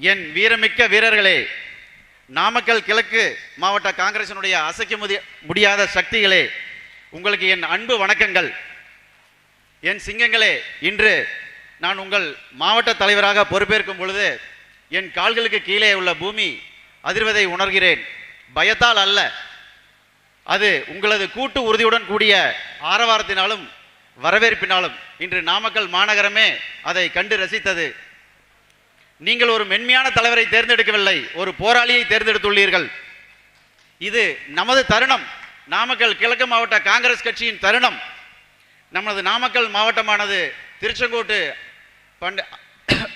என் வீரமிக்க வீரர்களே நாமக்கல் கிழக்கு மாவட்ட காங்கிரசினுடைய அசைக்க முடியாத சக்திகளே உங்களுக்கு என் அன்பு வணக்கங்கள். என் சிங்கங்களே இன்று நான் உங்கள் மாவட்ட தலைவராக பொறுப்பேற்கும் பொழுது என் கால்களுக்கு கீழே உள்ள பூமி அதிர்வதை உணர்கிறேன். பயத்தால் அல்ல. அது உங்களது கூட்டு உறுதியுடன் கூடிய ஆரவாரத்தினாலும் வரவேற்பினாலும் இன்று நாமக்கல் மாநகரமே அதை கண்டு ரசித்தது. நீங்கள் ஒரு மென்மையான தலைவரை தேர்ந்தெடுக்கவில்லை ஒரு போராளியை தேர்ந்தெடுத்துள்ளீர்கள். இது நமது தருணம். நாமக்கல் கிழக்கு மாவட்ட காங்கிரஸ் கட்சியின் தருணம். நமது நாமக்கல் மாவட்டமானது திருச்செங்கோட்டு பண்ட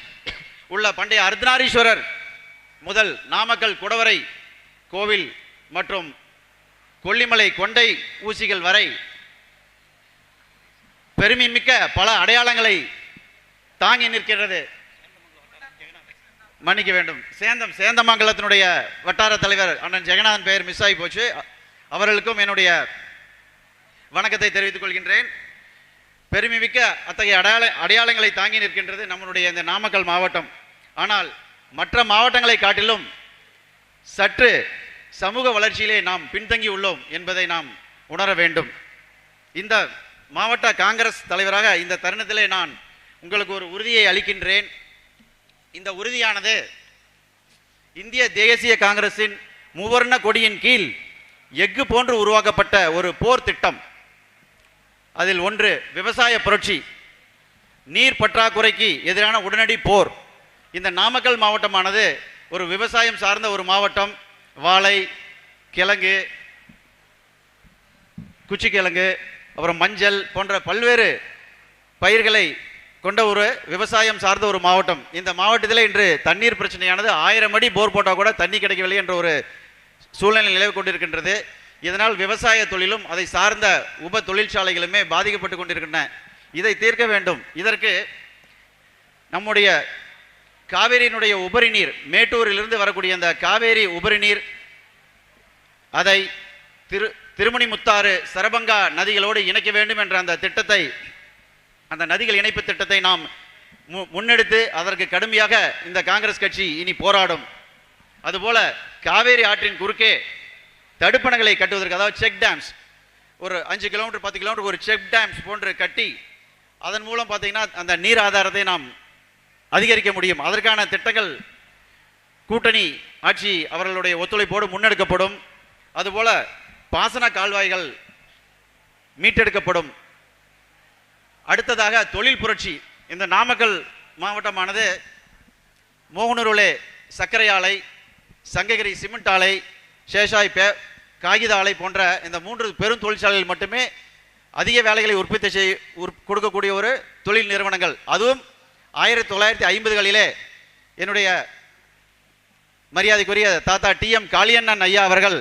உள்ள பண்டைய அர்த்தநாரீஸ்வரர் முதல் நாமக்கல் குடவரை கோவில் மற்றும் கொல்லிமலை கொண்டை ஊசிகள் வரை பெருமைமிக்க பல அடையாளங்களை தாங்கி நிற்கிறது மன்னிக்க வேண்டும். சேந்தம் சேந்தமங்கலத்தினுடைய வட்டார தலைவர் அண்ணன் ஜெகநாதன் பெயர் மிஸ் ஆகி போச்சு. அவர்களுக்கும் என்னுடைய வணக்கத்தை தெரிவித்துக் கொள்கின்றேன். பெருமைமிக்க அத்தகைய அடையாள அடையாளங்களை தாங்கி நிற்கின்றது நம்மளுடைய இந்த நாமக்கல் மாவட்டம். ஆனால் மற்ற மாவட்டங்களை காட்டிலும் சற்று சமூக வளர்ச்சியிலே நாம் பின்தங்கி உள்ளோம் என்பதை நாம் உணர வேண்டும். இந்த மாவட்ட காங்கிரஸ் தலைவராக இந்த தருணத்திலே நான் உங்களுக்கு ஒரு உறுதியை அளிக்கின்றேன். இந்த உறுதியானது இந்திய தேசிய காங்கிரசின் மூவர்ண கொடியின் கீழ் எஃகு போன்று உருவாக்கப்பட்ட ஒரு போர் திட்டம். அதில் ஒன்று விவசாய புரட்சி நீர் பற்றாக்குறைக்கு எதிரான உடனடி போர். இந்த நாமக்கல் மாவட்டமானது ஒரு விவசாயம் சார்ந்த ஒரு மாவட்டம். வாழை கிழங்கு குச்சிக்கிழங்கு அப்புறம் மஞ்சள் போன்ற பல்வேறு பயிர்களை கொண்ட ஒரு விவசாயம் சார்ந்த ஒரு மாவட்டம். இந்த மாவட்டத்தில் இன்று தண்ணீர் பிரச்சனையானது. ஆயிரம் அடி போர் போட்டால் கூட தண்ணி கிடைக்கவில்லை என்ற ஒரு சூழ்நிலை நிலவு கொண்டிருக்கின்றது. இதனால் விவசாய தொழிலும் அதை சார்ந்த உப தொழிற்சாலைகளுமே பாதிக்கப்பட்டு கொண்டிருக்கின்றன. இதை தீர்க்க வேண்டும். இதற்கு நம்முடைய காவேரியினுடைய உபரி நீர் மேட்டூரிலிருந்து வரக்கூடிய அந்த காவேரி உபரி நீர் அதை திரு திருமணிமுத்தாறு சரபங்கா நதிகளோடு இணைக்க வேண்டும் என்ற அந்த திட்டத்தை அந்த நதிகள் இணைப்பு திட்டத்தை நாம் மு- முன்னெடுத்து அதற்கு கடுமையாக இந்த காங்கிரஸ் கட்சி இனி போராடும். அதுபோல காவேரி ஆற்றின் குறுக்கே தடுப்பணைகளை கட்டுவதற்கு அதாவது செக் டேம்ஸ் ஒரு அஞ்சு கிலோமீட்டர் பத்து கிலோமீட்டர் ஒரு செக் டேம்ஸ் போன்று கட்டி அதன் மூலம் பார்த்தீங்கன்னா அந்த நீர் ஆதாரத்தை நாம் அதிகரிக்க முடியும். அதற்கான திட்டங்கள் கூட்டணி ஆட்சி அவர்களுடைய ஒத்துழைப்போடு முன்னெடுக்கப்படும். அதுபோல பாசன கால்வாய்கள் மீட்டெடுக்கப்படும். அடுத்ததாக தொழில் புரட்சி. இந்த நாமக்கல் மாவட்டமானது மோகனூருளே சர்க்கரை ஆலை சங்ககிரி சிமெண்ட் ஆலை சேஷாய் பே காகித ஆலை போன்ற இந்த மூன்று பெரும் தொழிற்சாலைகள் மட்டுமே அதிக வேலைகளை உற்பத்தி செய் உற்- கொடுக்கக்கூடிய ஒரு தொழில் நிறுவனங்கள். அதுவும் ஆயிரத்தி தொள்ளாயிரத்தி ஐம்பதுகளிலே என்னுடைய மரியாதைக்குரிய தாத்தா டி எம் காளியண்ணன் ஐயா அவர்கள்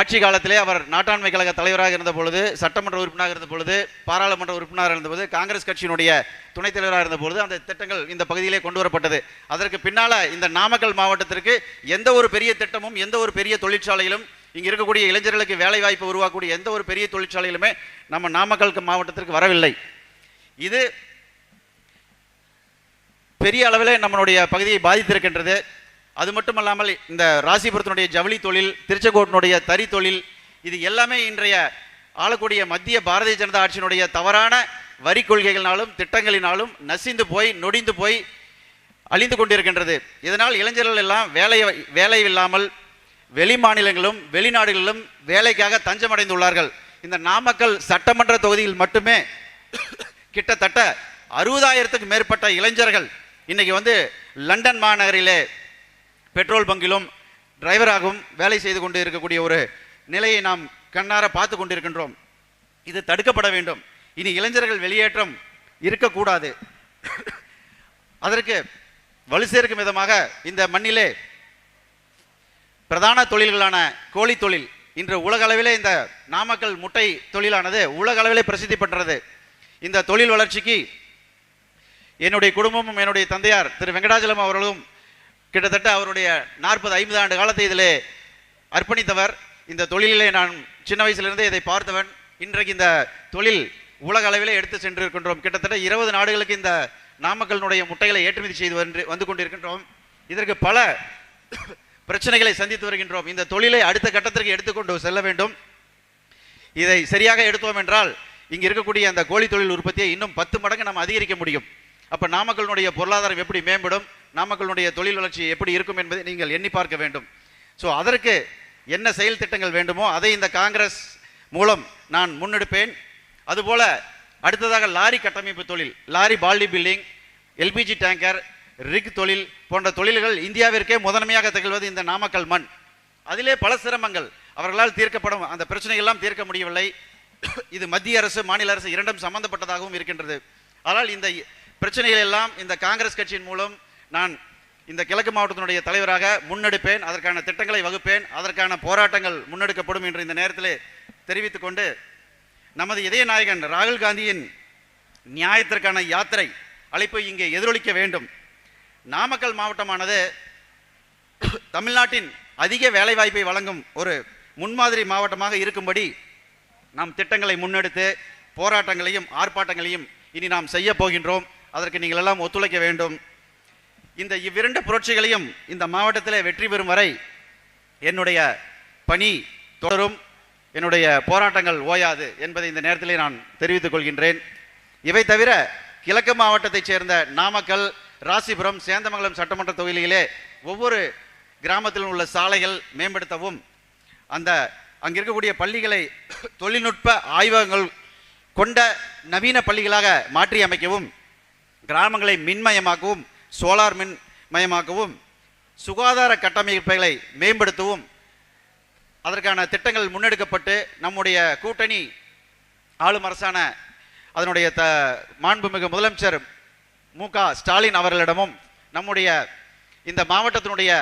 ஆட்சி காலத்திலே அவர் நாட்டாண்மை கழக தலைவராக இருந்த பொழுது சட்டமன்ற உறுப்பினராக இருந்த பொழுது பாராளுமன்ற உறுப்பினராக இருந்தபோது காங்கிரஸ் கட்சியினுடைய துணைத் தலைவராக இருந்த பொழுது அந்த திட்டங்கள் இந்த பகுதியிலே கொண்டு வரப்பட்டது. அதற்கு பின்னால இந்த நாமக்கல் மாவட்டத்திற்கு எந்த ஒரு பெரிய திட்டமும் எந்த ஒரு பெரிய தொழிற்சாலையிலும் இங்கே இருக்கக்கூடிய இளைஞர்களுக்கு வேலை வாய்ப்பு உருவாக்கக்கூடிய எந்த ஒரு பெரிய தொழிற்சாலையிலுமே நம்ம நாமக்கல் மாவட்டத்திற்கு வரவில்லை. இது பெரிய அளவில் நம்மளுடைய பகுதியை பாதித்திருக்கின்றது. அது மட்டுமல்லாமல் இந்த ராசிபுரத்தினுடைய ஜவுளி தொழில் திருச்செங்கோட்டினுடைய தறி தொழில் இது எல்லாமே இன்றைய ஆளக்கூடிய மத்திய பாரதிய ஜனதா ஆட்சியினுடைய தவறான வரி கொள்கைகளினாலும் திட்டங்களினாலும் நசிந்து போய் நொடிந்து போய் அழிந்து கொண்டிருக்கின்றது. இதனால் இளைஞர்கள் எல்லாம் வேலை வேலை இல்லாமல் வெளி மாநிலங்களும் வெளிநாடுகளிலும் வேலைக்காக தஞ்சமடைந்துள்ளார்கள். இந்த நாமக்கல் சட்டமன்ற தொகுதியில் மட்டுமே கிட்டத்தட்ட அறுபதாயிரத்துக்கு மேற்பட்ட இளைஞர்கள் இன்றைக்கி வந்து லண்டன் மாநகரிலே பெட்ரோல் பங்கிலும் டிரைவராகவும் வேலை செய்து கொண்டு இருக்கக்கூடிய ஒரு நிலையை நாம் கண்ணார பார்த்து கொண்டிருக்கின்றோம். இது தடுக்கப்பட வேண்டும். இனி இளைஞர்கள் வெளியேற்றம் இருக்கக்கூடாது. அதற்கு வலு சேர்க்கும் விதமாக இந்த மண்ணிலே பிரதான தொழில்களான கோழி தொழில் இன்று உலக அளவிலே இந்த நாமக்கல் முட்டை தொழிலானது உலக அளவிலே பிரசித்தி பெற்றது. இந்த தொழில் வளர்ச்சிக்கு என்னுடைய குடும்பமும் என்னுடைய தந்தையார் திரு வெங்கடாச்சலம் அவர்களும் கிட்டத்தட்ட அவருடைய நாற்பது ஐம்பது ஆண்டு காலத்தை இதில் அர்ப்பணித்தவர். இந்த தொழிலிலே நான் சின்ன வயசுலேருந்தே இதை பார்த்தவன். இன்றைக்கு இந்த தொழில் உலக அளவிலே எடுத்து சென்றிருக்கின்றோம். கிட்டத்தட்ட இருபது நாடுகளுக்கு இந்த நாமக்கலினுடைய முட்டைகளை ஏற்றுமதி செய்து வந்து வந்து கொண்டிருக்கின்றோம். இதற்கு பல பிரச்சனைகளை சந்தித்து வருகின்றோம். இந்த தொழிலை அடுத்த கட்டத்திற்கு எடுத்துக்கொண்டு செல்ல வேண்டும். இதை சரியாக எடுத்தோம் என்றால் இங்கே இருக்கக்கூடிய அந்த கோழி தொழில் உற்பத்தியை இன்னும் பத்து மடங்கு நாம் அதிகரிக்க முடியும். அப்போ நாமக்கலினுடைய பொருளாதாரம் எப்படி மேம்படும்? நாமக்கலுடைய தொழில் வளர்ச்சி எப்படி இருக்கும் என்பதை நீங்கள் எண்ணி பார்க்க வேண்டும். ஸோ அதற்கு என்ன செயல் திட்டங்கள் வேண்டுமோ அதை இந்த காங்கிரஸ் மூலம் நான் முன்னெடுப்பேன். அதுபோல அடுத்ததாக லாரி கட்டமைப்பு தொழில் lorry body building LPG tanker rig தொழில் போன்ற தொழில்கள் இந்தியாவிற்கே முதன்மையாக திகழ்வது இந்த நாமக்கல் மண். அதிலே பல சிரமங்கள். அவர்களால் தீர்க்கப்படும் அந்த பிரச்சனைகள் எல்லாம் தீர்க்க முடியவில்லை. இது மத்திய அரசு மாநில அரசு இரண்டும் சம்பந்தப்பட்டதாகவும் இருக்கின்றது. ஆனால் இந்த பிரச்சனைகள் எல்லாம் இந்த காங்கிரஸ் கட்சியின் மூலம் நான் இந்த கிழக்கு மாவட்டத்தினுடைய தலைவராக முன்னெடுப்பேன் அதற்கான திட்டங்களை வகுப்பேன் அதற்கான போராட்டங்கள் முன்னெடுக்கப்படும் என்று இந்த நேரத்திலே தெரிவித்துக் கொண்டு நமது இதய நாயகன் ராகுல் காந்தியின் நியாயத்திற்கான யாத்திரை அழைப்பை இங்கே எதிரொலிக்க வேண்டும். நாமக்கல் மாவட்டமானது தமிழ்நாட்டின் அதிக வேலைவாய்ப்பை வழங்கும் ஒரு முன்மாதிரி மாவட்டமாக இருக்கும்படி நாம் திட்டங்களை முன்னெடுத்து போராட்டங்களையும் ஆர்ப்பாட்டங்களையும் இனி நாம் செய்ய போகின்றோம். அதற்கு நீங்கள் எல்லாம் ஒத்துழைக்க வேண்டும். இந்த இவ்விரண்டு புரட்சிகளையும் இந்த மாவட்டத்தில் வெற்றி பெறும் வரை என்னுடைய பணி தொடரும் என்னுடைய போராட்டங்கள் ஓயாது என்பதை இந்த நேரத்திலே நான் தெரிவித்துக் கொள்கின்றேன். இவை தவிர கிழக்கு மாவட்டத்தைச் சேர்ந்த நாமக்கல் ராசிபுரம் சேந்தமங்கலம் சட்டமன்ற தொகுதியிலே ஒவ்வொரு கிராமத்திலும் உள்ள சாலைகள் மேம்படுத்தவும் அந்த அங்கிருக்கக்கூடிய பள்ளிகளை தொழில்நுட்ப ஆய்வகங்கள் கொண்ட நவீன பள்ளிகளாக மாற்றி அமைக்கவும் கிராமங்களை மின்மயமாக்கவும் சோலார் மின் மயமாக்கவும் சுகாதார கட்டமைப்புகளை மேம்படுத்தவும் அதற்கான திட்டங்கள் முன்னெடுக்கப்பட்டு நம்முடைய கூட்டணி ஆளும் அரசான அதனுடைய த மாண்புமிகு முதலமைச்சர் மு க ஸ்டாலின் அவர்களிடமும் நம்முடைய இந்த மாவட்டத்தினுடைய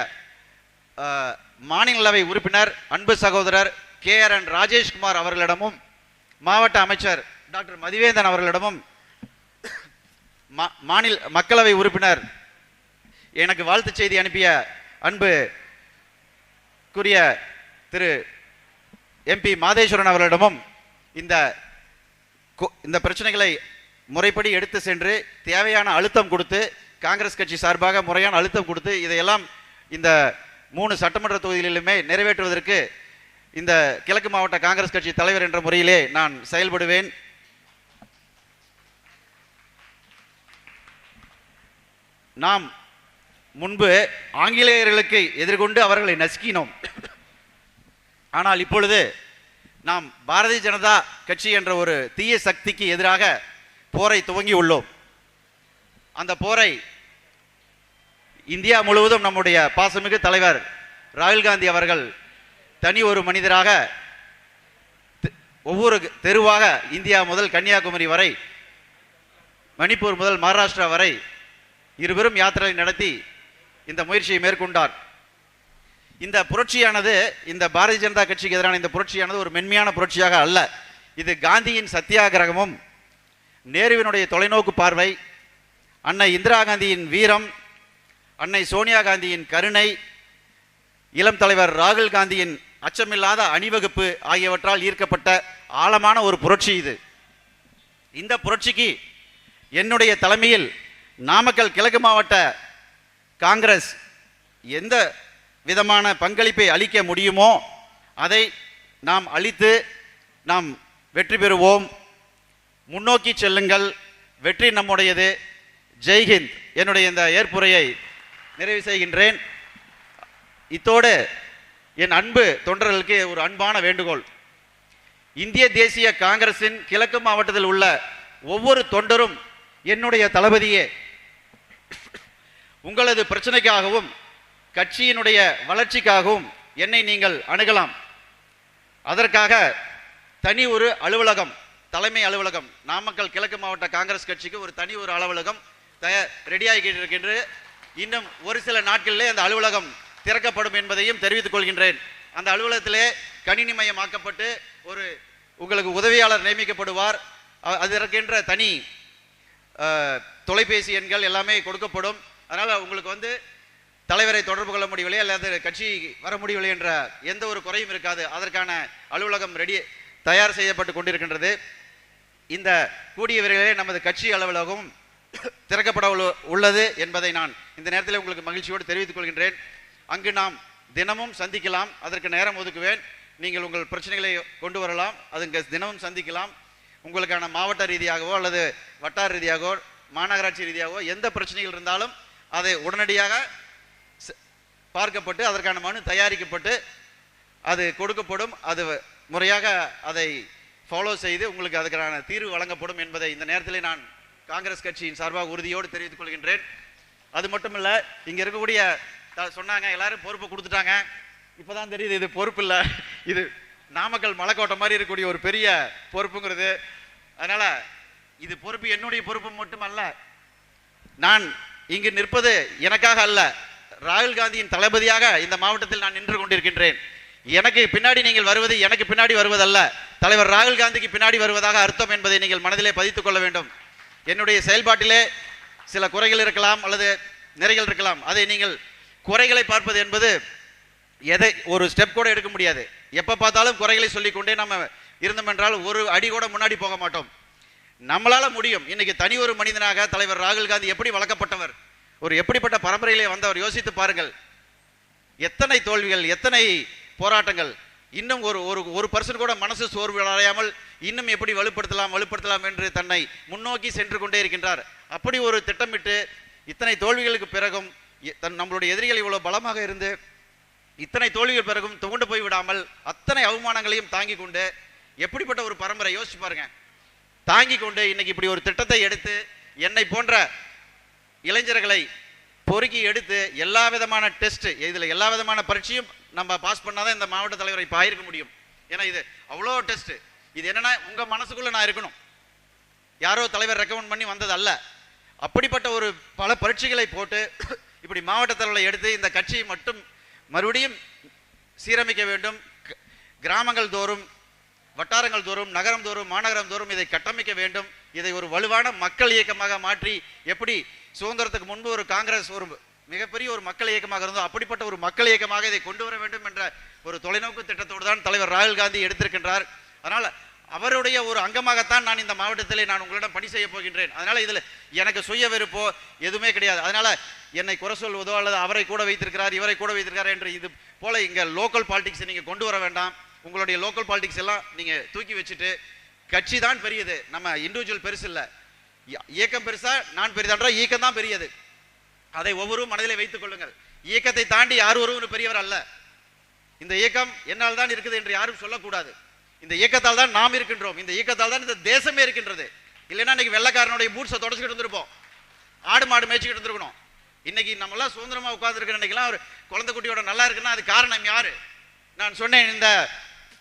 மாநிலவை உறுப்பினர் அன்பு சகோதரர் கே ஆர் என் ராஜேஷ்குமார் அவர்களிடமும் மாவட்ட அமைச்சர் டாக்டர் மதிவேந்தன் அவர்களிடமும் மாநில மக்களவை உறுப்பினர் எனக்கு வாழ்த்துச் செய்தி அனுப்பிய அன்பு கூறிய திரு எம்பி மாதேஸ்வரன் அவர்களிடமும் இந்த கொ- இந்த பிரச்சனைகளை முறைப்படி எடுத்து சென்று தேவையான அழுத்தம் கொடுத்து காங்கிரஸ் கட்சி சார்பாக முறையான அழுத்தம் கொடுத்து இதையெல்லாம் இந்த மூணு சட்டமன்ற தொகுதிகளிலுமே நிறைவேற்றுவதற்கு இந்த கிழக்கு மாவட்ட காங்கிரஸ் கட்சி தலைவர் என்ற முறையிலே நான் செயல்படுவேன். நாம் முன்பு ஆங்கிலேயர்களுக்கு எதிர்கொண்டு அவர்களை நசுக்கினோம். ஆனால் இப்பொழுது நாம் பாரதிய ஜனதா கட்சி என்ற ஒரு தீய சக்திக்கு எதிராக போரை துவங்கி உள்ளோம். அந்த போரை இந்தியா முழுவதும் நம்முடைய பாசமிகு தலைவர் ராகுல் காந்தி அவர்கள் தனி ஒரு மனிதராக தெ- ஒவ்வொரு தெருவாக இந்தியா முதல் கன்னியாகுமரி வரை மணிப்பூர் முதல் மகாராஷ்டிரா வரை இருவரும் யாத்திரை நடத்தி இந்த முயற்சியை மேற்கொண்டார். இந்த புரட்சியானது இந்த பாரதிய ஜனதா கட்சிக்கு எதிரான இந்த புரட்சியானது ஒரு மென்மையான புரட்சியாக அல்ல. இது காந்தியின் சத்தியாகிரகமும் நேருவினுடைய தொலைநோக்கு பார்வை அன்னை இந்திரா காந்தியின் வீரம் அன்னை சோனியா காந்தியின் கருணை இளம் தலைவர் ராகுல் காந்தியின் அச்சமில்லாத அணிவகுப்பு ஆகியவற்றால் ஈர்க்கப்பட்ட ஆழமான ஒரு புரட்சி இது. இந்த புரட்சிக்கு என்னுடைய தலைமையில் நாமக்கல் கிழக்கு மாவட்ட காங்கிரஸ் எந்த விதமான பங்களிப்பை அளிக்க முடியுமோ அதை நாம் அளித்து நாம் வெற்றி பெறுவோம். முன்னோக்கி செல்லுங்கள். வெற்றி நம்முடையது. ஜெய்ஹிந்த் என்னுடைய இந்த ஏற்புரையை நிறைவு செய்கின்றேன். இத்தோடு என் அன்பு தொண்டர்களுக்கு ஒரு அன்பான வேண்டுகோள். இந்திய தேசிய காங்கிரசின் கிழக்கு மாவட்டத்தில் உள்ள ஒவ்வொரு தொண்டரும் என்னுடைய தளபதியே. உங்களது பிரச்சனைக்காகவும் கட்சியினுடைய வளர்ச்சிக்காகவும் என்னை நீங்கள் அணுகலாம். அதற்காக தனி ஒரு அலுவலகம் தலைமை அலுவலகம் நாமக்கல் கிழக்கு மாவட்ட காங்கிரஸ் கட்சிக்கு ஒரு தனி ஒரு அலுவலகம் தய ரெடியாகிட்டு இருக்கின்ற இன்னும் ஒரு சில நாட்களிலே அந்த அலுவலகம் திறக்கப்படும் என்பதையும் தெரிவித்துக் கொள்கின்றேன். அந்த அலுவலகத்திலே கணினிமயமாக்கப்பட்டு ஒரு உங்களுக்கு உதவியாளர் நியமிக்கப்படுவார். அது அதற்கென்ற தனி தொலைபேசி எண்கள் எல்லாமே கொடுக்கப்படும். அதனால் உங்களுக்கு வந்து தலைவரை தொடர்பு கொள்ள முடியவில்லை அல்லது கட்சி வர முடியவில்லை என்ற எந்த ஒரு குறையும் இருக்காது. அதற்கான அலுவலகம் ரெடி தயார் செய்யப்பட்டு கொண்டிருக்கின்றது. இந்த கூடிய விரைவிலே நமது கட்சி அலுவலகம் திறக்கப்பட உள்ள- உள்ளது என்பதை நான் இந்த நேரத்தில் உங்களுக்கு மகிழ்ச்சியோடு தெரிவித்துக் கொள்கின்றேன். அங்கு நாம் தினமும் சந்திக்கலாம். அதற்கு நேரம் ஒதுக்குவேன். நீங்கள் உங்கள் பிரச்சனைகளை கொண்டு வரலாம். அதுங்க தினமும் சந்திக்கலாம். உங்களுக்கான மாவட்ட ரீதியாகவோ அல்லது வட்டார ரீதியாகவோ மாநகராட்சி ரீதியாகவோ எந்த பிரச்சனைகள் இருந்தாலும் அதை உடனடியாக பார்க்கப்பட்டு அதற்கான மனு தயாரிக்கப்பட்டு அது கொடுக்கப்படும். அது முறையாக அதை ஃபாலோ செய்து உங்களுக்கு அதுக்கான தீர்வு வழங்கப்படும் என்பதை இந்த நேரத்தில் நான் காங்கிரஸ் கட்சியின் சார்பாக உறுதியோடு தெரிவித்துக் கொள்கின்றேன். அது மட்டும் இல்லை இங்கே இருக்கக்கூடிய சொன்னாங்க எல்லாரும் பொறுப்பு கொடுத்துட்டாங்க. இப்பதான் தெரியுது இது பொறுப்பு இல்லை. இது நாமக்கல் மலைக்கோட்டை மாதிரி இருக்கக்கூடிய ஒரு பெரிய பொறுப்புங்கிறது. அதனால் இது பொறுப்பு என்னுடைய பொறுப்பு மட்டுமல்ல. நான் இங்கு நிற்பது எனக்காக அல்ல. ராகுல் காந்தியின் தளபதியாக இந்த மாவட்டத்தில் நான் நின்று கொண்டிருக்கின்றேன். எனக்கு பின்னாடி நீங்கள் வருவது எனக்கு பின்னாடி வருவதல்ல. தலைவர் ராகுல் காந்திக்கு பின்னாடி வருவதாக அர்த்தம் என்பதை நீங்கள் மனதிலே பதித்துக் கொள்ள வேண்டும். என்னுடைய செயல்பாட்டிலே சில குறைகள் இருக்கலாம் அல்லது நிறைகள் இருக்கலாம். அதை நீங்கள் குறைகளை பார்ப்பது என்பது எதை ஒரு ஸ்டெப் கூட எடுக்க முடியாது. எப்போ பார்த்தாலும் குறைகளை சொல்லிக்கொண்டே நம்ம இருந்தோம் என்றால் ஒரு அடி கூட முன்னாடி போக மாட்டோம். நம்மளால முடியும். இன்னைக்கு தனி ஒரு மனிதனாக தலைவர் ராகுல் காந்தி எப்படி வளர்க்கப்பட்டவர்? ஒரு எப்படிப்பட்ட பரம்பரையிலே வந்தவர்? யோசித்து பாருங்கள். எத்தனை தோல்விகள் எத்தனை போராட்டங்கள்? இன்னும் ஒரு ஒரு ஒரு பர்சன் கூட மனசு சோர்வு அடையாமல் இன்னும் எப்படி வலுப்படுத்தலாம் வலுப்படுத்தலாம் என்று தன்னை முன்னோக்கி சென்று கொண்டே இருக்கின்றார். அப்படி ஒரு திட்டமிட்டு இத்தனை தோல்விகளுக்கு பிறகும் தன் நம்மளுடைய எதிரிகள் இவ்வளவு பலமாக இருந்து இத்தனை தோல்விகள் பிறகும் துவண்டு போய் விடாமல் அத்தனை அவமானங்களையும் தாங்கி கொண்டு எப்படிப்பட்ட ஒரு பரம்பரை? யோசிச்சு பாருங்க. தாங்கி கொண்டு இன்னைக்கு இப்படி ஒரு திட்டத்தை எடுத்து என்னை போன்ற இளைஞர்களை பொறுக்கி எடுத்து எல்லா விதமான டெஸ்ட் இதில் எல்லா விதமான பரீட்சையும் நம்ம பாஸ் பண்ணாதான் இந்த மாவட்ட தலைவரை இப்போ ஆயிருக்க முடியும். ஏன்னா இது அவ்வளோ டெஸ்ட். இது என்னன்னா உங்க மனசுக்குள்ள நான் இருக்கணும். யாரோ தலைவர் ரெக்கமெண்ட் பண்ணி வந்தது அல்ல. அப்படிப்பட்ட ஒரு பல பரீட்சைகளை போட்டு இப்படி மாவட்ட தலைவரை எடுத்து இந்த கட்சியை மட்டும் மறுபடியும் சீரமைக்க வேண்டும். க- கிராமங்கள் தோறும் வட்டாரங்கள் தோறும் நகரம் தோறும் மாநகரம் தோறும் இதை கட்டமைக்க வேண்டும். இதை ஒரு வலுவான மக்கள் இயக்கமாக மாற்றி எப்படி சுதந்திரத்துக்கு முன்பு ஒரு காங்கிரஸ் ஒரு மிகப்பெரிய ஒரு மக்கள் இயக்கமாக இருந்தோ அப்படிப்பட்ட ஒரு மக்கள் இயக்கமாக இதை கொண்டு வர வேண்டும் என்ற ஒரு தொலைநோக்கு திட்டத்தோடு தான் தலைவர் ராகுல் காந்தி எடுத்திருக்கின்றார். அதனால் அவருடைய ஒரு அங்கமாகத்தான் நான் இந்த மாவட்டத்திலே நான் உங்களிடம் பணி செய்ய போகின்றேன். அதனால் இதில் எனக்கு சுய வெறுப்போ எதுவுமே கிடையாது. அதனால் என்னை குறை சொல்வதோ அல்லது அவரை கூட வைத்திருக்கிறார் இவரை கூட வைத்திருக்கிறார் என்று இது போல இங்கே லோக்கல் பாலிட்டிக்ஸை நீங்கள் கொண்டு வர வேண்டாம். உங்களுடைய லோக்கல் பாலிடிக்ஸ் எல்லாம் நீங்க தூக்கி வச்சுட்டு கட்சி தான் பெரியது. நம்ம இண்டிவிஜுவல் பெருசு இல்ல. இயக்கம் பெருசா நான் பெரிதான்றா இயக்கம் தான் பெரியது. அதை ஒவ்வொரு மனதிலே வைத்துக் கொள்ளுங்கள். இயக்கத்தை தாண்டி யார் ஒருவரும் பெரியவர் அல்ல. இந்த இயக்கம் என்னால் தான் இருக்குது என்று யாரும் சொல்லக்கூடாது. இந்த இயக்கத்தால் தான் நாம் இருக்கின்றோம். இந்த இயக்கத்தால் தான் இந்த தேசமே இருக்கின்றது. இல்லைன்னா இன்னைக்கு வெள்ளக்காரனுடைய பூட்ஸை தொடச்சிக்கிட்டு இருந்திருப்போம். ஆடு மாடு மேய்ச்சிக்கிட்டு இருந்திருக்கணும். இன்னைக்கு நம்ம எல்லாம் சுதந்திரமா உட்கார்ந்துருக்கிற இன்னைக்கெல்லாம் ஒரு குழந்தை குட்டியோட நல்லா இருக்குன்னா அது காரணம் யாரு? நான் சொன்னேன் இந்த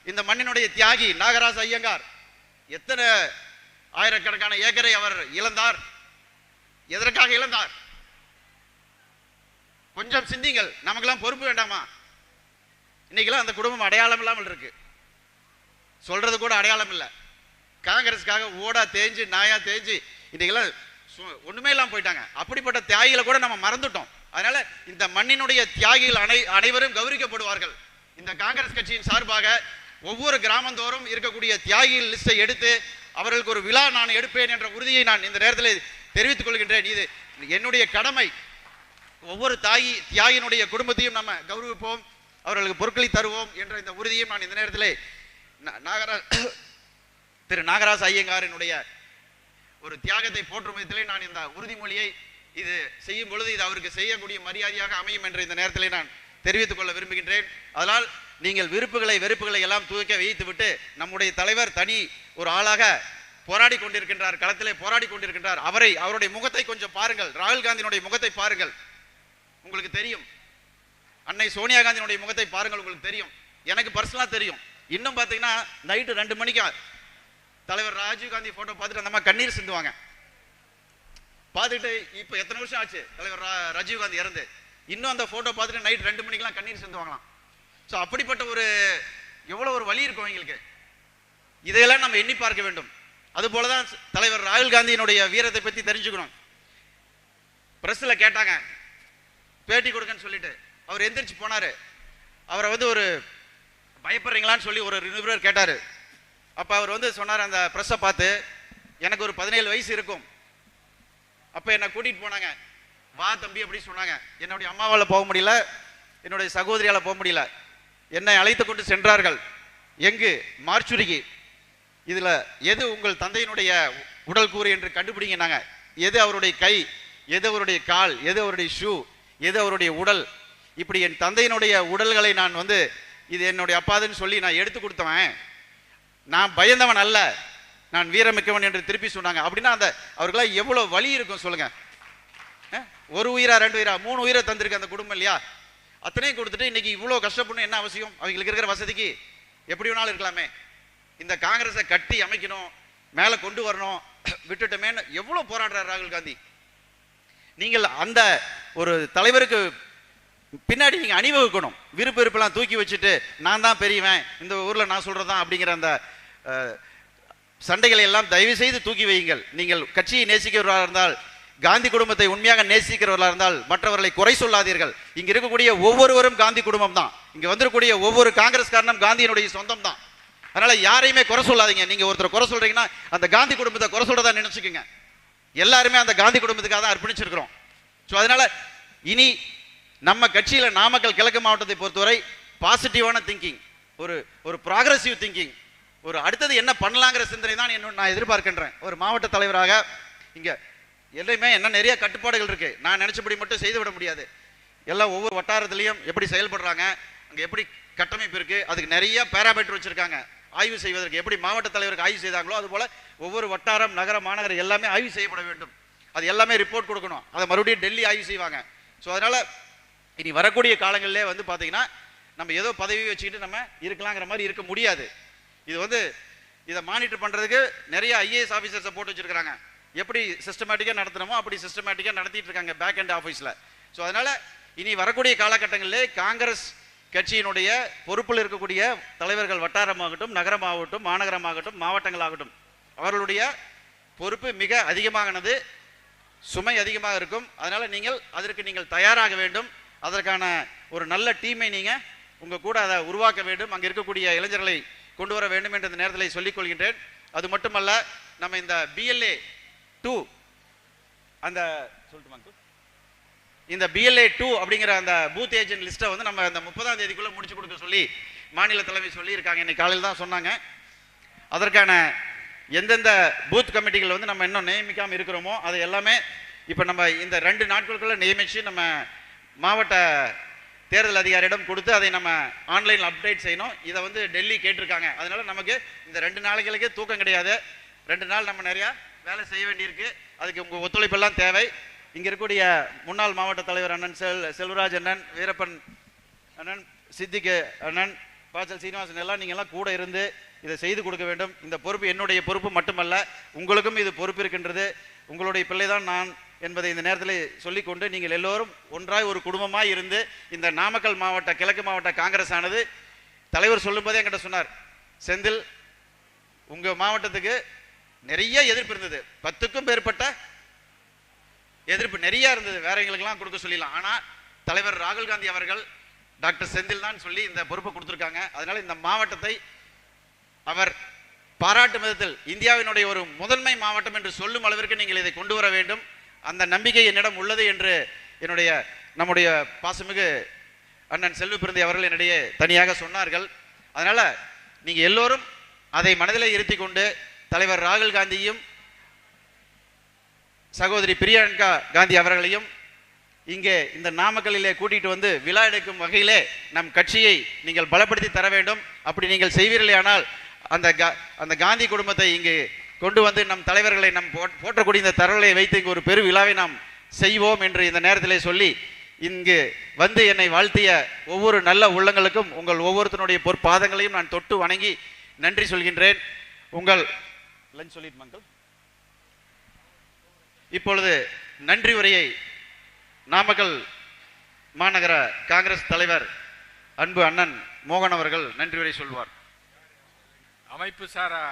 இந்த மண்ணினுடைய தியாகி நாகராஜ ஐயங்கார். எத்தனை ஆயிரக்கணக்கான ஏக்கரை அவர் இழந்தார்? எதற்காக இழந்தார்? கொஞ்சம் சிந்திங்கள். நமக்கெல்லாம் பொறுப்பு வேண்டாமா? இன்னைக்கெல்லாம் அந்த குடும்பம் அடையாளம் இல்லாமல் இருக்கு. சொல்றது கூட அடையாளம் இல்லை. காங்கிரஸ்க்காக ஓடா தேஞ்சு நாயா தேஞ்சு இன்னைக்கெல்லாம் சு- ஒண்ணுமே இல்லாமல் போயிட்டாங்க. அப்படிப்பட்ட தியாகிகளை கூட நம்ம மறந்துட்டோம். அதனால இந்த மண்ணினுடைய தியாகிகள் அனை அனைவரும் கௌரவிக்கப்படுவார்கள். இந்த காங்கிரஸ் கட்சியின் சார்பாக ஒவ்வொரு கிராமந்தோறும் இருக்கக்கூடிய தியாகிகள் லிஸ்டை எடுத்து அவர்களுக்கு ஒரு விழா நான் எடுப்பேன் என்ற உறுதியை நான் இந்த நேரத்தில் தெரிவித்துக் கொள்கின்றேன். இது என்னுடைய கடமை. ஒவ்வொரு தாயி தியாகியினுடைய குடும்பத்தையும் நம்ம கௌரவிப்போம். அவர்களுக்கு பொருட்களை தருவோம் என்ற இந்த உறுதியும் நான் இந்த நேரத்தில் நா- நாகரா திரு நாகராஜ் ஐயங்காரினுடைய ஒரு தியாகத்தை போற்றும் விதத்திலே நான் இந்த உறுதிமொழியை இது செய்யும் பொழுது இது அவருக்கு செய்யக்கூடிய மரியாதையாக அமையும் என்ற இந்த நேரத்திலே நான் தெரிவித்துக் கொள்ள விரும்புகின்றேன். அதனால் நீங்கள் விருப்புகளை வெறுப்புகளை எல்லாம் தூக்க வைத்துவிட்டு நம்முடைய தலைவர் தனி ஒரு ஆளாக போராடி கொண்டிருக்கின்றார் களத்திலே போராடி கொண்டிருக்கின்றார். அவரை அவருடைய முகத்தை கொஞ்சம் பாருங்கள். ராகுல் காந்தியினுடைய முகத்தை பாருங்கள். உங்களுக்கு தெரியும். அன்னை சோனியா காந்தியினுடைய முகத்தை பாருங்கள் உங்களுக்கு தெரியும். எனக்கு பர்சனலாக தெரியும். இன்னும் பார்த்தீங்கன்னா நைட்டு ரெண்டு மணிக்கு தலைவர் ராஜீவ் காந்தி ஃபோட்டோ பார்த்துட்டு அந்த கண்ணீர் சிந்துவாங்க. பார்த்துட்டு இப்போ எத்தனை வருஷம் ஆச்சு தலைவர் ரா- ராஜீவ் காந்தி இறந்து. இன்னும் அந்த ஃபோட்டோ பார்த்துட்டு நைட் ரெண்டு மணிக்கெலாம் கண்ணீர் சிந்துவாங்களாம். ஸோ அப்படிப்பட்ட ஒரு எவ்வளோ ஒரு வழி இருக்கும் அவங்களுக்கு இதையெல்லாம் நம்ம எண்ணி பார்க்க வேண்டும். அதுபோல தான் தலைவர் ராகுல் காந்தியினுடைய வீரத்தை பற்றி தெரிஞ்சுக்கணும். ப்ரெஸ்ஸில் கேட்டாங்க. பேட்டி கொடுக்கன்னு சொல்லிட்டு. அவர் எந்திரிச்சு போனாரு. அவரை வந்து ஒரு பயப்படுறீங்களான்னு சொல்லி ஒரு நிருபர் கேட்டார். அப்போ அவர் வந்து சொன்னார் அந்த ப்ரெஸ்ஸை பார்த்து எனக்கு ஒரு பதினேழு வயசு இருக்கும். அப்போ என்னை கூட்டிகிட்டு போனாங்க. வா தம்பி அப்படின்னு சொன்னாங்க. என்னுடைய அம்மாவால் போக முடியல. என்னுடைய சகோதரியால் போக முடியல. என்னை அழைத்து கொண்டு சென்றார்கள். எங்கு? மார்ச்சுருகி. இதில் எது உங்கள் தந்தையினுடைய உடல் கூறு என்று கண்டுபிடிங்க நாங்கள் எது அவருடைய கை? எது அவருடைய கால்? எது அவருடைய ஷூ? எது அவருடைய உடல்? இப்படி என் தந்தையினுடைய உடல்களை நான் வந்து இது என்னுடைய அப்பாதுன்னு சொல்லி நான் எடுத்து கொடுத்தவன். நான் பயந்தவன் அல்ல. நான் வீரமிக்கவன் என்று திருப்பி சொன்னாங்க. அப்படின்னா அந்த அவர்களாம் எவ்வளோ வலி இருக்கும் சொல்லுங்கள் ஒரு உயிரா ரெண்டு உயிரா? மூணு உயிரை தந்திருக்கு அந்த குடும்பம் இல்லையா? அத்தனையும் கொடுத்துட்டு இன்னைக்கு இவ்வளோ கஷ்டப்படணும் என்ன அவசியம்? அவங்களுக்கு இருக்கிற வசதிக்கு எப்படி வேணாலும் இருக்கலாமே. இந்த காங்கிரஸை கட்டி அமைக்கணும் மேலே கொண்டு வரணும் விட்டுட்டோமேன்னு எவ்வளவு போராடுறார் ராகுல் காந்தி? நீங்கள் அந்த ஒரு தலைவருக்கு பின்னாடி நீங்கள் அணிவகுக்கணும். விருப்ப விருப்பெல்லாம் தூக்கி வச்சுட்டு நான் தான் பெரியவன் இந்த ஊரில் நான் சொல்கிறதான் அப்படிங்கிற அந்த சண்டைகளை எல்லாம் தயவு செய்து தூக்கி வையுங்கள். நீங்கள் கட்சியை நேசிக்கிறவராக இருந்தால் காந்தி குடும்பத்தை உண்மையாக நேசிக்கிறவர்களாக இருந்தால் மற்றவர்களை குறை சொல்லாதீர்கள். இங்கே இருக்கக்கூடிய ஒவ்வொருவரும் காந்தி குடும்பம் தான். இங்கே வந்திருக்கக்கூடிய ஒவ்வொரு காங்கிரஸ்காரனும் காந்தியினுடைய சொந்தம் தான். அதனால் யாரையுமே குறை சொல்லாதீங்க. நீங்கள் ஒருத்தர் குறை சொல்கிறீங்கன்னா அந்த காந்தி குடும்பத்தை குறை சொல்கிறதா நினச்சிக்கோங்க. எல்லாருமே அந்த காந்தி குடும்பத்துக்காக தான் அர்ப்பணிச்சிருக்கிறோம். ஸோ அதனால இனி நம்ம கட்சியில் நாமக்கல் கிழக்கு மாவட்டத்தை பொறுத்தவரை பாசிட்டிவான திங்கிங் ஒரு ஒரு ப்ராக்ரஸிவ் திங்கிங் ஒரு அடுத்தது என்ன பண்ணலாங்கிற சிந்தனை தான் என்ன நான் எதிர்பார்க்கின்றேன். ஒரு மாவட்ட தலைவராக இங்கே எல்லையுமே என்ன நிறைய கட்டுப்பாடுகள் இருக்குது நான் நினச்சபடி மட்டும் செய்து விட முடியாது. எல்லாம் ஒவ்வொரு வட்டாரத்துலேயும் எப்படி செயல்படுறாங்க அங்கே எப்படி கட்டமைப்பு இருக்குது அதுக்கு நிறைய பேராமீட்டர் வச்சுருக்காங்க. ஆய்வு செய்வதற்கு எப்படி மாவட்ட தலைவருக்கு ஆய்வு செய்தாங்களோ அதுபோல் ஒவ்வொரு வட்டாரம் நகர மாநகரம் எல்லாமே ஆய்வு செய்யப்பட வேண்டும். அது எல்லாமே ரிப்போர்ட் கொடுக்கணும். அதை மறுபடியும் டெல்லி ஆய்வு செய்வாங்க. ஸோ அதனால இனி வரக்கூடிய காலங்களிலே வந்து பார்த்தீங்கன்னா நம்ம ஏதோ பதவி வச்சுக்கிட்டு நம்ம இருக்கலாங்கிற மாதிரி இருக்க முடியாது. இது வந்து இதை மானிட்டர் பண்ணுறதுக்கு நிறைய ஐஏஎஸ் ஆஃபீஸர்ஸை போட்டு வச்சுருக்கிறாங்க. எப்படி சிஸ்டமேட்டிக்காக நடத்தணுமோ அப்படி சிஸ்டமேட்டிக்காக நடத்திட்டு இருக்காங்க பேக் அண்ட் ஆஃபீஸில் ஸோ அதனால் இனி வரக்கூடிய காலகட்டங்களிலே காங்கிரஸ் கட்சியினுடைய பொறுப்பில் இருக்கக்கூடிய தலைவர்கள் வட்டாரமாகட்டும் நகரமாகட்டும் மாநகரமாகட்டும் மாவட்டங்களாகட்டும் அவர்களுடைய பொறுப்பு மிக அதிகமானது சுமை அதிகமாக இருக்கும். அதனால் நீங்கள் அதற்கு நீங்கள் தயாராக வேண்டும். அதற்கான ஒரு நல்ல டீமை நீங்கள் உங்கள் கூட அதை உருவாக்க வேண்டும். அங்கே இருக்கக்கூடிய இளைஞர்களை கொண்டு வர வேண்டும் என்ற இந்த நேரத்தில் சொல்லிக்கொள்கின்றேன் அது மட்டுமல்ல நம்ம இந்த பிஎல்ஏ டூ அந்த சொல்லட்டுமா இந்த பிஎல்ஏ டூ அப்படிங்கிற அந்த பூத் ஏஜென்ட் லிஸ்ட்டை வந்து நம்ம அந்த முப்பதாம் தேதிக்குள்ள முடிச்சு கொடுக்க சொல்லி மாநில தலைமை சொல்லியிருக்காங்க. இன்னைக்கு காலையில் தான் சொன்னாங்க. அதற்கான எந்தெந்த பூத் கமிட்டிகள் வந்து நம்ம இன்னும் நியமிக்காமல் இருக்கிறோமோ அதை எல்லாமே இப்போ நம்ம இந்த ரெண்டு நாட்களுக்குள்ளே நியமிச்சு நம்ம மாவட்ட தேர்தல் அதிகாரியிடம் கொடுத்து அதை நம்ம ஆன்லைனில் அப்டேட் செய்யணும். இதை வந்து டெல்லி கேட்டிருக்காங்க. அதனால் நமக்கு இந்த ரெண்டு நாளைகளுக்கு தூக்கம் கிடையாது. ரெண்டு நாள் நம்ம நிறையா வேலை செய்ய வேண்டியிருக்கு. அதுக்கு உங்கள் ஒத்துழைப்பெல்லாம் தேவை. இங்கே இருக்கக்கூடிய முன்னாள் மாவட்ட தலைவர் அண்ணன் செல் செல்வராஜ் அண்ணன் வீரப்பன் அண்ணன் சித்திக்கு அண்ணன் பாச்சல் சீனிவாசன் எல்லாம் நீங்கள்லாம் கூட இருந்து இதை செய்து கொடுக்க வேண்டும். இந்த பொறுப்பு என்னுடைய பொறுப்பு மட்டுமல்ல உங்களுக்கும் இது பொறுப்பு இருக்கின்றது. உங்களுடைய பிள்ளைதான் நான் என்பதை இந்த நேரத்தில் சொல்லிக்கொண்டு நீங்கள் எல்லோரும் ஒன்றாய் ஒரு குடும்பமாய் இருந்து இந்த நாமக்கல் மாவட்ட கிழக்கு மாவட்ட காங்கிரஸ் ஆனது தலைவர் சொல்லும்போதே என்கிட்ட சொன்னார் செந்தில் உங்கள் மாவட்டத்துக்கு நிறைய எதிர்ப்பு இருந்தது. பத்துக்கும் மேற்பட்ட எதிர்ப்பு நிறைய இருந்தது. வேற எங்களுக்கெல்லாம் கொடுக்க சொல்லிடலாம். ஆனால் தலைவர் ராகுல் காந்தி அவர்கள் டாக்டர் செந்தில் தான் சொல்லி இந்த பொறுப்பை கொடுத்துருக்காங்க. அதனால இந்த மாவட்டத்தை அவர் பாராட்டும் விதத்தில் இந்தியாவினுடைய ஒரு முதன்மை மாவட்டம் என்று சொல்லும் அளவிற்கு நீங்கள் இதை கொண்டு வர வேண்டும். அந்த நம்பிக்கை என்னிடம் உள்ளது என்று என்னுடைய நம்முடைய பாசமிகு அண்ணன் செல்வி பிறந்தி அவர்கள் என்னிடையே தனியாக சொன்னார்கள். அதனால் நீங்கள் எல்லோரும் அதை மனதில் இருத்தி கொண்டு தலைவர் ராகுல் காந்தியும் சகோதரி பிரியங்கா காந்தி அவர்களையும் இங்கே இந்த நாமக்கல்லிலே கூட்டிகிட்டு வந்து விழா எடுக்கும் வகையிலே நம் கட்சியை நீங்கள் பலப்படுத்தி தர வேண்டும். அப்படி நீங்கள் செய்வீர்களேயானால் அந்த கா- அந்த காந்தி குடும்பத்தை இங்கு கொண்டு வந்து நம் தலைவர்களை நம் போட்- போற்றக்கூடிய இந்த தரவலை வைத்து இங்கு ஒரு பெரு விழாவை நாம் செய்வோம் என்று இந்த நேரத்திலே சொல்லி இங்கு வந்து என்னை வாழ்த்திய ஒவ்வொரு நல்ல உள்ளங்களுக்கும் உங்கள் ஒவ்வொருத்தனுடைய பொற்பாதங்களையும் நான் தொட்டு வணங்கி நன்றி சொல்கின்றேன். உங்கள் லஞ்ச் சொல்லிட்டு மங்கள். இப்பொழுது நன்றி உரையை நாமக்கல் மாநகர காங்கிரஸ் தலைவர் அன்பு அண்ணன் மோகன் அவர்கள் நன்றி உரை சொல்வார். அமைப்பு சாரா